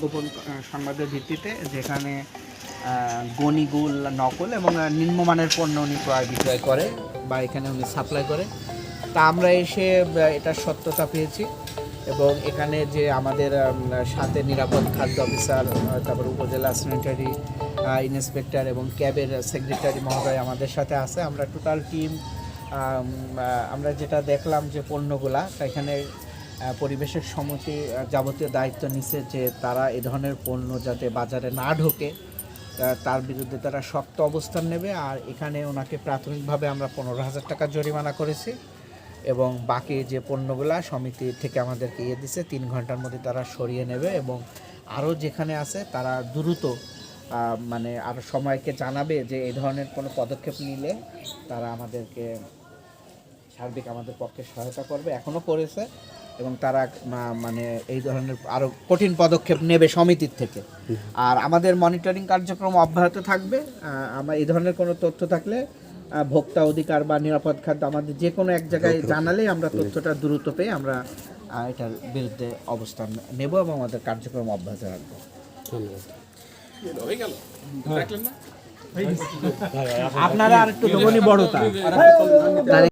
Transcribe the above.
গোপন সংবাদের ভিত্তিতে যেখানে আহ, গনিগুল নকল এবং নিম্নমানের পণ্য উনি ক্রয় বিক্রয় করে বা এখানে উনি সাপ্লাই করে। তা আমরা এসে এটার সত্যতা পেয়েছি এবং এখানে যে আমাদের সাথে নিরাপদ খাদ্য অফিসার তারপর উপজেলা স্যানিটারি ইন্সপেক্টর এবং ক্যাবের সেক্রেটারি মহোদয় আমাদের সাথে আছে। আমরা টোটাল টিম আমরা যেটা দেখলাম যে পণ্যগুলা এখানে পরিবেশের সমিতি যাবতীয় দায়িত্ব নিছে যে তারা এ ধরনের পণ্য যাতে বাজারে না ঢোকে তার বিরুদ্ধে তারা শক্ত অবস্থান নেবে। আর এখানে ওনাকে প্রাথমিকভাবে আমরা পনেরো হাজার টাকা জরিমানা করেছি এবং বাকি যে পণ্যগুলা সমিতি থেকে আমাদেরকে ইয়ে দিছে, তিন ঘণ্টার মধ্যে তারা সরিয়ে নেবে এবং আরও যেখানে আছে তারা দ্রুত মানে আরও সময়কে জানাবে যে এই ধরনের কোনো পদক্ষেপ নিলে তারা আমাদেরকে সার্বিক আমাদের পক্ষে সহায়তা করবে এখনও করেছে এবং তারা মানে এই ধরনের আরও কঠিন পদক্ষেপ নেবে সমিতির থেকে। আর আমাদের মনিটরিং কার্যক্রম অব্যাহত থাকবে। আমরা এই ধরনের কোনো তথ্য থাকলে ভোক্তা অধিকার বা নিরাপদ খাদ্য আমাদের যে কোনো এক জায়গায় জানালেই আমরা তথ্যটা দ্রুত পেয়ে আমরা এটার বিরুদ্ধে অবস্থান নেব এবং আমাদের কার্যক্রম অব্যাহত রাখব। আপনারা আর একটু বড়তা।